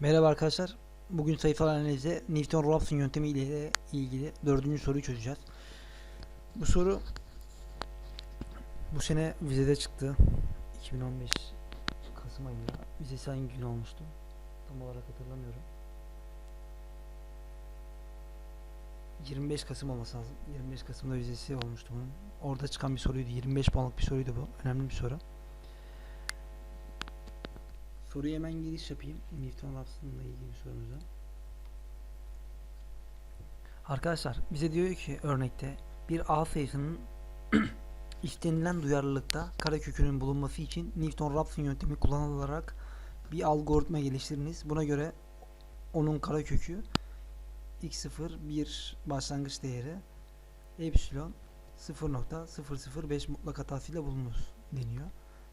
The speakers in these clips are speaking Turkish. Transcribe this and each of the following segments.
Merhaba arkadaşlar. Bugün sayısal analizde Newton-Raphson yöntemi ile ilgili dördüncü soruyu çözeceğiz. Bu soru bu sene vizede çıktı. 2015 Kasım ayında. Vizesi hangi gün olmuştu? Tam olarak hatırlamıyorum. 25 Kasım olması lazım. 25 Kasım'da vizesi olmuştu bunun. Orada çıkan bir soruydu. 25 puanlık bir soruydu bu. Önemli bir soru. Soruya hemen giriş yapayım. Newton Raphson'la ilgili sorumuza. Arkadaşlar bize diyor ki örnekte bir A sayısının istenilen duyarlılıkta karekökünün bulunması için Newton-Raphson yöntemi kullanılarak bir algoritma geliştiriniz. Buna göre onun karekökü x0 bir başlangıç değeri epsilon 0.005 mutlak hatasıyla bulunur deniyor.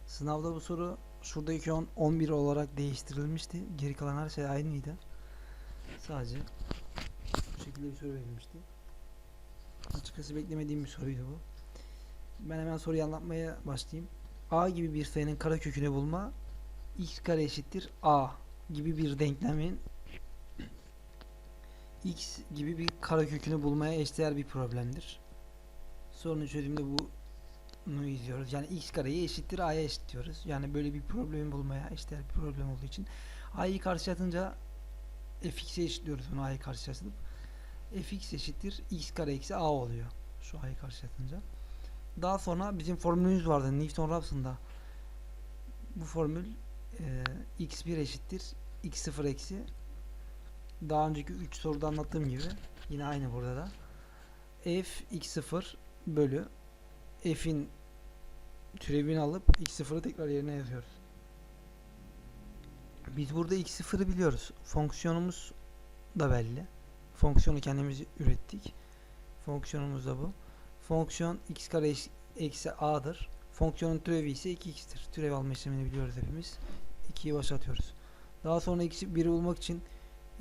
Sınavda bu soru şuradaki 10 11 olarak değiştirilmişti. Geri kalan her şey aynıydı. Sadece bu şekilde bir soru verilmişti. Açıkçası beklemediğim bir soruydu bu. Ben hemen soruyu anlatmaya başlayayım. A gibi bir sayının karekökünü bulma x kare eşittir a gibi bir denklemin x gibi bir karekökünü bulmaya eşdeğer bir problemdir. Sorunun çözümünde bu izliyoruz. Yani x kareyi eşittir a'ya eşit diyoruz. Yani böyle bir problemi bulmaya eşdeğer bir problem olduğu için a'yı karşılatınca fx'e eşitliyoruz bunu a'yı karşılatıp fx eşittir x kare eksi a oluyor. Şu a'yı karşılatınca. Daha sonra bizim formülümüz vardı Newton-Raphson'da. Bu formül e, x1 eşittir x0 eksi daha önceki 3 soruda anlattığım gibi yine aynı burada da f x0 bölü f'in türevini alıp x0'ı tekrar yerine yazıyoruz. Biz burada x0'ı biliyoruz. Fonksiyonumuz da belli. Fonksiyonu kendimiz ürettik. Fonksiyonumuz da bu. Fonksiyon x kare eksi a'dır. Fonksiyonun türevi ise 2x'tir. Türev alma işlemini biliyoruz hepimiz. 2'yi başa atıyoruz. Daha sonra x 1'i bulmak için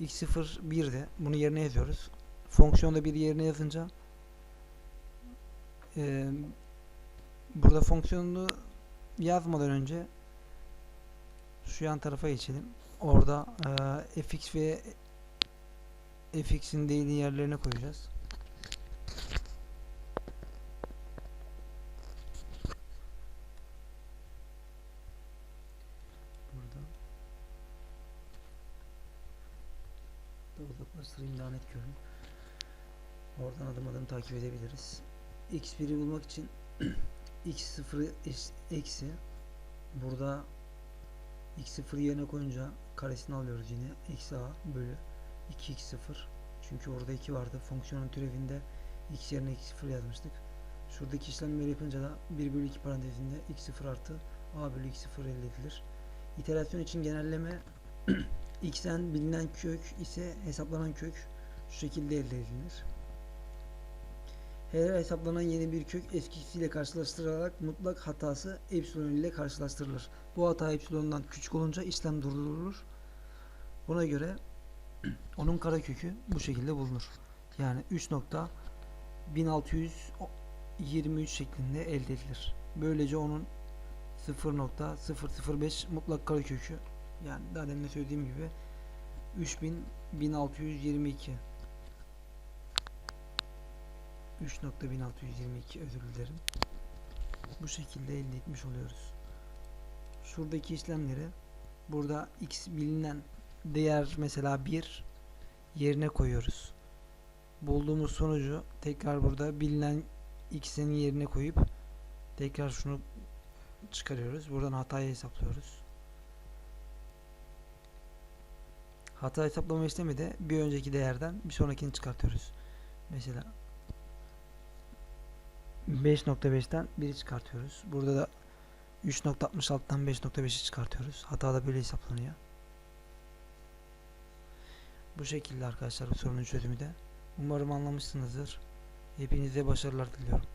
x0 1'de bunu yerine yazıyoruz. Fonksiyonda 1'i yerine yazınca burada fonksiyonunu yazmadan önce şu yan tarafa geçelim. Orada eee, fx ve fx'in değilini yerlerine koyacağız. Burada da uzaklaştırayım daha net görün. Oradan adım adım takip edebiliriz. x1'i bulmak için x0 eş- eksi. Burada x0 yerine koyunca karesini alıyoruz yine. Eksi a bölü 2x0 çünkü orada 2 vardı. Fonksiyonun türevinde x yerine x0 yazmıştık. Şuradaki işlemleri yapınca da 1 bölü 2 parantezinde x0 artı a bölü x0 elde edilir. İterasyon için genelleme x'en bilinen kök ise hesaplanan kök şu şekilde elde edilir her hesaplanan yeni bir kök eskisiyle karşılaştırılarak mutlak hatası epsilon ile karşılaştırılır. Bu hata epsilondan küçük olunca işlem durdurulur. Buna göre onun karekökü bu şekilde bulunur. Yani 3.1623 şeklinde elde edilir. Böylece onun 0.005 mutlak karekökü yani daha demin de söylediğim gibi 3000 3.1622 özür dilerim. Bu şekilde elde etmiş oluyoruz. Şuradaki işlemleri burada x bilinen değer mesela 1 yerine koyuyoruz. Bulduğumuz sonucu tekrar burada bilinen x'in yerine koyup tekrar şunu çıkarıyoruz. Buradan hatayı hesaplıyoruz. Hata hesaplama işlemi de bir önceki değerden bir sonrakini çıkartıyoruz. Mesela 5.5'ten 1'i çıkartıyoruz. Burada da 3.66'dan 5.5'i çıkartıyoruz. Hata da böyle hesaplanıyor. Bu şekilde arkadaşlar sorunun çözümü de. Umarım anlamışsınızdır. Hepinize başarılar diliyorum.